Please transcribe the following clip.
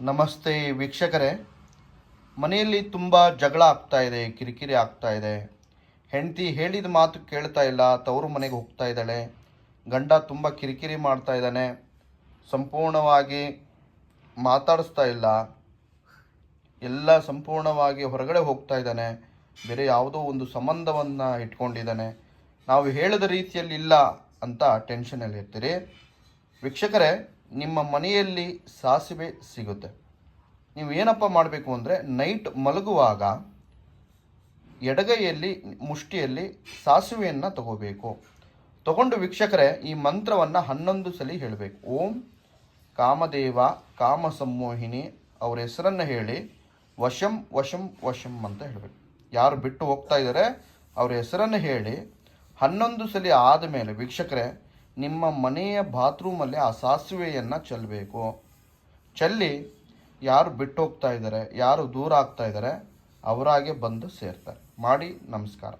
ನಮಸ್ತೆ ವೀಕ್ಷಕರೇ. ಮನೆಯಲ್ಲಿ ತುಂಬ ಜಗಳ ಆಗ್ತಾ ಇದೆ, ಕಿರಿಕಿರಿ ಆಗ್ತಾ ಇದೆ. ಹೆಂಡತಿ ಹೇಳಿದ ಮಾತು ಕೇಳ್ತಾ ಇಲ್ಲ, ತವರು ಮನೆಗೆ ಹೋಗ್ತಾ ಇದ್ದಾಳೆ. ಗಂಡ ತುಂಬ ಕಿರಿಕಿರಿ ಮಾಡ್ತಾ ಇದ್ದಾನೆ. ಸಂಪೂರ್ಣವಾಗಿ ಮಾತಾಡಿಸ್ತಾ ಇಲ್ಲ. ಎಲ್ಲ ಸಂಪೂರ್ಣವಾಗಿ ಹೊರಗಡೆ ಹೋಗ್ತಾ ಇದ್ದಾನೆ. ಬೇರೆ ಯಾವುದೋ ಒಂದು ಸಂಬಂಧವನ್ನು ಇಟ್ಕೊಂಡಿದ್ದಾನೆ. ನಾವು ಹೇಳಿದ ರೀತಿಯಲ್ಲಿ ಇಲ್ಲ ಅಂತ ಟೆನ್ಷನಲ್ಲಿ ಇರ್ತೀರಿ ವೀಕ್ಷಕರೇ ನಿಮ್ಮ ಮನೆಯಲ್ಲಿ ಸಾಸಿವೆ ಸಿಗುತ್ತೆ. ನೀವು ಏನಪ್ಪ ಮಾಡಬೇಕು ಅಂದರೆ ನೈಟ್ ಮಲಗುವಾಗ ಎಡಗೈಯಲ್ಲಿ, ಮುಷ್ಟಿಯಲ್ಲಿ ಸಾಸಿವೆಯನ್ನು ತಗೋಬೇಕು. ತಗೊಂಡು ವೀಕ್ಷಕರೇ, ಈ ಮಂತ್ರವನ್ನು ಹನ್ನೊಂದು ಸಲ ಹೇಳಬೇಕು. ಓಂ ಕಾಮದೇವ ಕಾಮ ಸಂಮೋಹಿನಿ ಅವರ ಹೆಸರನ್ನು ಹೇಳಿ ವಶಂ ವಶಂ ವಶಂ ಅಂತ ಹೇಳಬೇಕು. ಯಾರು ಬಿಟ್ಟು ಹೋಗ್ತಾ ಇದ್ದಾರೆ ಅವರ ಹೆಸರನ್ನು ಹೇಳಿ ಹನ್ನೊಂದು ಸಲ ಆದಮೇಲೆ ವೀಕ್ಷಕರೇ ನಿಮ್ಮ ಮನೆಯ ಬಾತ್ರೂಮಲ್ಲಿ ಆ ಸಾಸಿವೆಯನ್ನು ಚೆಲ್ಲಬೇಕು ಚೆಲ್ಲಿ ಯಾರು ಬಿಟ್ಟು ಹೋಗ್ತಾ ಇದ್ದಾರೆ, ಯಾರು ದೂರ ಆಗ್ತಾ ಇದ್ದಾರೆ, ಅವರಾಗೆ ಬಂದು ಸೇರ್ತಾರೆ. ಮಾಡಿ ನಮಸ್ಕಾರ.